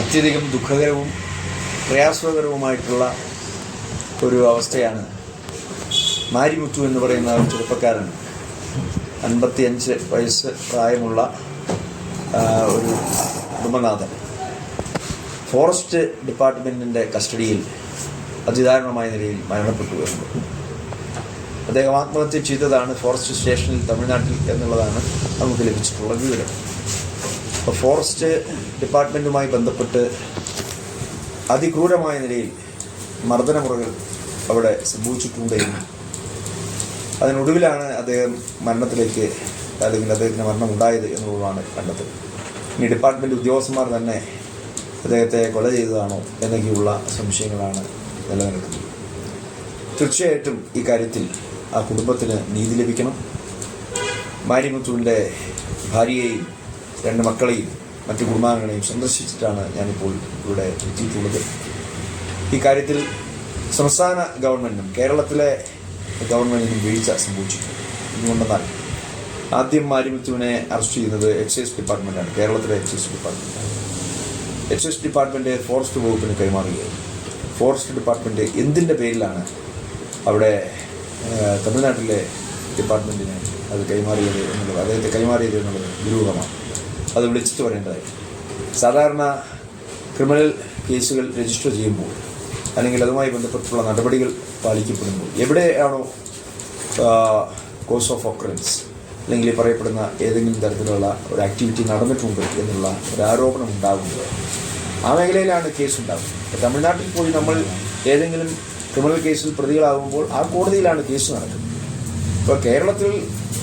അത്യധികം ദുഃഖകരവും പ്രയാസകരവുമായിട്ടുള്ള ഒരു അവസ്ഥയാണ് മാരിമുത്തു എന്ന് പറയുന്ന ഒരു ചെറുപ്പക്കാരൻ. അൻപത്തിയഞ്ച് വയസ്സ് പ്രായമുള്ള ഒരു കുടുംബനാഥൻ. ഫോറസ്റ്റ് ഡിപ്പാർട്ട്മെന്റിന്റെ കസ്റ്റഡിയിൽ അതിദാരുണമായ നിലയിൽ മരണപ്പെട്ടു വരുന്നു അദ്ദേഹം ആത്മഹത്യ ചെയ്തതാണ് ഫോറസ്റ്റ് സ്റ്റേഷനിൽ തമിഴ്നാട്ടിൽ എന്നുള്ളതാണ് നമുക്ക് ലഭിച്ചിട്ടുള്ള വിവരം. ഫോറസ്റ്റ് ഡിപ്പാർട്ട്മെന്റുമായി ബന്ധപ്പെട്ട് അതിക്രൂരമായ നിലയിൽ മർദ്ദനമുറകൾ അവിടെ സംഭവിച്ചിട്ടുണ്ട് എന്നും അതിനൊടുവിലാണ് അദ്ദേഹം മരണത്തിലേക്ക് അല്ലെങ്കിൽ അദ്ദേഹത്തിന് മരണം ഉണ്ടായത് എന്നുള്ളതാണ് കണ്ടത്. ഇനി ഡിപ്പാർട്ട്മെന്റ് ഉദ്യോഗസ്ഥന്മാർ തന്നെ അദ്ദേഹത്തെ കൊല ചെയ്തതാണോ എന്നൊക്കെയുള്ള സംശയങ്ങളാണ് നിലനിൽക്കുന്നത്. തീർച്ചയായിട്ടും ഈ കാര്യത്തിൽ ആ കുടുംബത്തിന് നീതി ലഭിക്കണം. മാരിമുത്തുവിന്റെ ഭാര്യയെയും രണ്ട് മക്കളെയും മറ്റ് കുടുംബാംഗങ്ങളെയും സന്ദർശിച്ചിട്ടാണ് ഞാനിപ്പോൾ ഇവിടെ എത്തിയിട്ടുള്ളത്. ഈ കാര്യത്തിൽ സംസ്ഥാന ഗവൺമെന്റിനും കേരളത്തിലെ ഗവൺമെന്റിനും വീഴ്ച സംഭവിച്ചിട്ടുണ്ട്. എന്തുകൊണ്ടെന്നാൽ ആദ്യം മാരിമുത്തുവിനെ അറസ്റ്റ് ചെയ്യുന്നത് എക്സൈസ് ഡിപ്പാർട്ട്മെന്റാണ് കേരളത്തിലെ എക്സൈസ് ഡിപ്പാർട്ട്മെന്റാണ് എക്സൈസ് ഡിപ്പാർട്ട്മെന്റ് ഫോറസ്റ്റ് വകുപ്പിന് കൈമാറുകയായിരുന്നു. ഫോറസ്റ്റ് ഡിപ്പാർട്ട്മെന്റ് എന്തിന്റെ പേരിലാണ് അവിടെ തമിഴ്നാട്ടിലെ ഡിപ്പാർട്ട്മെന്റിന് അത് കൈമാറിയത് എന്നുള്ളത് അദ്ദേഹത്തെ കൈമാറിയത് എന്നുള്ളത് ദുരൂഹമാണ്. അത് വിളിച്ചിട്ട് പറയേണ്ടതായി. സാധാരണ ക്രിമിനൽ കേസുകൾ രജിസ്റ്റർ ചെയ്യുമ്പോൾ അല്ലെങ്കിൽ അതുമായി ബന്ധപ്പെട്ടുള്ള നടപടികൾ പാലിക്കപ്പെടുമ്പോൾ എവിടെയാണോ കോസ് ഓഫ് ഒക്കറൻസ് അല്ലെങ്കിൽ പറയപ്പെടുന്ന ഏതെങ്കിലും തരത്തിലുള്ള ഒരു ആക്ടിവിറ്റി നടന്നിട്ടുണ്ട് എന്നുള്ള ഒരു ആരോപണം ഉണ്ടാകുന്നത് ആ മേഖലയിലാണ് കേസ് ഉണ്ടാകുന്നത്. തമിഴ്നാട്ടിൽ പോയി നമ്മൾ ഏതെങ്കിലും ക്രിമിനൽ കേസിൽ പ്രതികളാകുമ്പോൾ ആ കോടതിയിലാണ് കേസ് നടക്കുന്നത്. ഇപ്പോൾ കേരളത്തിൽ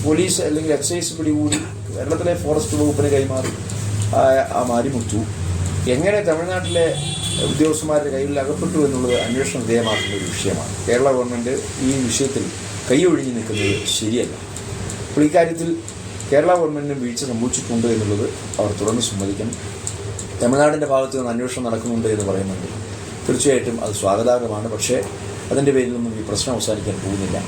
പോലീസ് അല്ലെങ്കിൽ എക്സൈസ് പിടികൂടി കേരളത്തിലെ ഫോറസ്റ്റ് വകുപ്പിന് കൈമാറി. ആ മാരി മുറ്റു എങ്ങനെ തമിഴ്നാട്ടിലെ ഉദ്യോഗസ്ഥന്മാരുടെ കയ്യിൽ അകപ്പെട്ടു എന്നുള്ളത് അന്വേഷണ വിധേയമാക്കുന്ന ഒരു വിഷയമാണ്. കേരള ഗവൺമെന്റ് ഈ വിഷയത്തിൽ കൈയൊഴിഞ്ഞു നിൽക്കുന്നത് ശരിയല്ല. അപ്പോൾ ഇക്കാര്യത്തിൽ കാര്യത്തിൽ കേരള ഗവൺമെന്റിന് വീഴ്ച സംഭവിച്ചിട്ടുണ്ട് എന്നുള്ളത് അവർ തുറന്ന് സമ്മതിക്കണം. തമിഴ്നാടിന്റെ ഭാഗത്ത് നിന്ന് അന്വേഷണം നടക്കുന്നുണ്ട് എന്ന് പറയുന്നുണ്ട്. തീർച്ചയായിട്ടും അത് സ്വാഗതാർഹമാണ്. പക്ഷേ അതിന്റെ പേരിലൊന്നും ഈ പ്രശ്നം അവസാനിക്കാൻ പോകുന്നില്ല.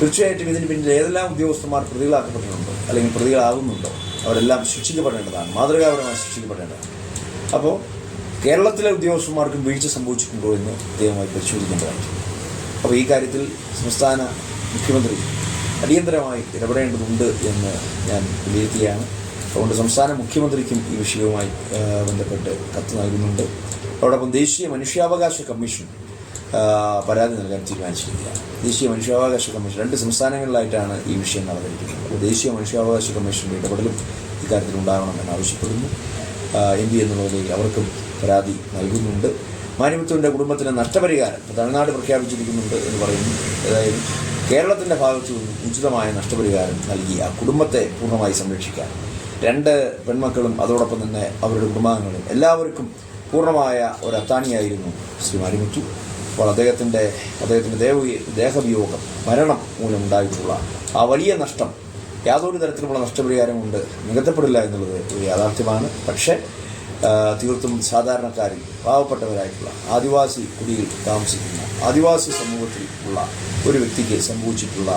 തീർച്ചയായിട്ടും ഇതിന് പിന്നിൽ ഏതെല്ലാം ഉദ്യോഗസ്ഥന്മാർ പ്രതികളാക്കപ്പെട്ടിട്ടുണ്ടോ? അല്ലെങ്കിൽ പ്രതികളാകുന്നുണ്ടോ? അവരെല്ലാം ശിക്ഷിക്കപ്പെടേണ്ടതാണ്. മാതൃകാപരമായി ശിക്ഷിക്കപ്പെടേണ്ടതാണ്. അപ്പോൾ കേരളത്തിലെ ഉദ്യോഗസ്ഥന്മാർക്കും വീഴ്ച സംഭവിച്ചിട്ടുണ്ടോ എന്ന് പ്രത്യേകമായി പരിശോധിക്കേണ്ടതാണ്. അപ്പോൾ ഈ കാര്യത്തിൽ സംസ്ഥാന മുഖ്യമന്ത്രി അടിയന്തരമായി ഇടപെടേണ്ടതുണ്ട് എന്ന് ഞാൻ വിലയിരുത്തുകയാണ്. അതുകൊണ്ട് സംസ്ഥാന മുഖ്യമന്ത്രിക്കും ഈ വിഷയവുമായി ബന്ധപ്പെട്ട് കത്ത് നൽകുന്നുണ്ട്. അതോടൊപ്പം ദേശീയ മനുഷ്യാവകാശ കമ്മീഷൻ പരാതി നൽകാൻ തീരുമാനിച്ചിരിക്കുക. ദേശീയ മനുഷ്യാവകാശ കമ്മീഷൻ രണ്ട് സംസ്ഥാനങ്ങളിലായിട്ടാണ് ഈ വിഷയം നടന്നിരിക്കുന്നത്. ദേശീയ മനുഷ്യാവകാശ കമ്മീഷന്റെ ഇടപെടലും ഇക്കാര്യത്തിൽ ഉണ്ടാകണമെന്ന് ആവശ്യപ്പെടുന്നു. എം പി എന്നുള്ള നിലയിൽ അവർക്കും പരാതി നൽകുന്നുണ്ട്. മാനിമുത്തുവിന്റെ കുടുംബത്തിന് നഷ്ടപരിഹാരം തമിഴ്നാട് പ്രഖ്യാപിച്ചിരിക്കുന്നുണ്ട് എന്ന് പറയുന്നു. അതായത് കേരളത്തിന്റെ ഭാഗത്തു നിന്നും ഉചിതമായ നഷ്ടപരിഹാരം നൽകി ആ കുടുംബത്തെ പൂർണമായി സംരക്ഷിക്കാൻ. രണ്ട് പെൺമക്കളും അതോടൊപ്പം തന്നെ അവരുടെ കുടുംബാംഗങ്ങളും എല്ലാവർക്കും പൂർണമായ ഒരു അത്താണിയായിരുന്നു ശ്രീ മാരിമുത്തു അപ്പോൾ അദ്ദേഹത്തിന്റെ അദ്ദേഹത്തിന്റെ ദേവ ദേഹവിയോഗം മരണം മൂലമുണ്ടായിട്ടുള്ള ആ വലിയ നഷ്ടം യാതൊരു തരത്തിലുള്ള നഷ്ടപരിഹാരം കൊണ്ട് നികത്തപ്പെടില്ല എന്നുള്ളത് ഒരു യാഥാർത്ഥ്യമാണ്. പക്ഷേ തീർത്തും സാധാരണക്കാരിൽ പാവപ്പെട്ടവരായിട്ടുള്ള ആദിവാസി കുടിയിൽ താമസിക്കുന്ന ആദിവാസി സമൂഹത്തിൽ ഉള്ള ഒരു വ്യക്തിക്ക് സംഭവിച്ചിട്ടുള്ള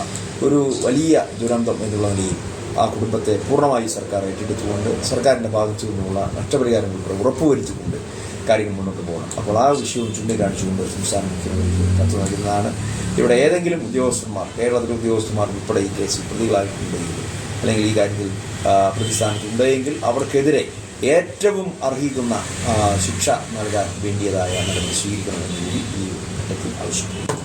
ഒരു വലിയ ദുരന്തം എന്നുള്ള നിലയിൽ ആ കുടുംബത്തെ പൂർണമായി സർക്കാർ ഏറ്റെടുത്തുകൊണ്ട് സർക്കാരിന്റെ ഭാഗത്തു നിന്നുള്ള നഷ്ടപരിഹാരം ഉറപ്പുവരുത്തിക്കൊണ്ട് കാര്യങ്ങൾ മുന്നോട്ട് പോകണം. അപ്പോൾ ആ വിഷയവും ചൂണ്ടിക്കാണിച്ചുകൊണ്ട് സംസ്ഥാന മുഖ്യമന്ത്രി കത്ത് നൽകുന്നതാണ് ഇവിടെ ഏതെങ്കിലും ഉദ്യോഗസ്ഥന്മാർ കേരളത്തിലെ ഉദ്യോഗസ്ഥന്മാർ ഉൾപ്പെടെ ഈ കേസിൽ പ്രതികളായിട്ടുണ്ടെങ്കിൽ അല്ലെങ്കിൽ ഈ കാര്യത്തിൽ പ്രതിസ്ഥാനത്തുണ്ടെങ്കിൽ അവർക്കെതിരെ ഏറ്റവും അർഹിക്കുന്ന ശിക്ഷ നൽകാൻ വേണ്ടിയതായ നടപടി സ്വീകരിക്കണമെന്ന് കൂടി ഈ ഘട്ടത്തിൽ ആവശ്യപ്പെടുന്നു.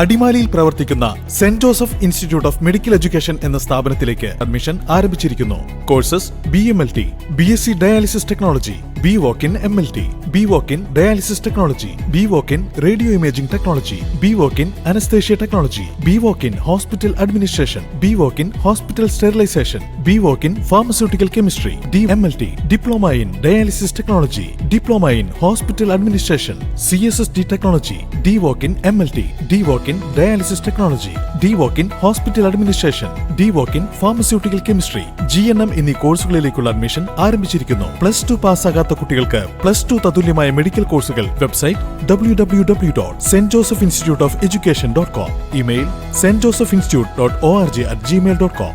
അടിമാലിയിൽ പ്രവർത്തിക്കുന്ന Saint Joseph Institute of Medical Education എന്ന സ്ഥാപനത്തിലേക്ക് അഡ്മിഷൻ ആരംഭിച്ചിരിക്കുന്നു. Courses B M L T B S C dialysis technology B voc in M L T B voc in dialysis technology B voc in radio imaging technology B voc in anaesthesia technology B voc in hospital administration B voc in hospital sterilisation B voc in pharmaceutical chemistry D M L T diploma in dialysis technology diploma in hospital administration C S S D technology D voc in M L T D voc in dialysis technology D voc in hospital administration D voc in pharmaceutical chemistry G N M എന്നീ കോഴ്സുകളിലേക്കുള്ള admission ആരംഭിച്ചിരിക്കുന്നു. Plus two പാസ്സാകാത്ത കുട്ടികൾക്ക് plus two തതുല്യമായ medical കോഴ്സുകൾ website W W W dot Saint Joseph Institute of Education dot com email Saint Joseph Institute dot O R G at Gmail dot com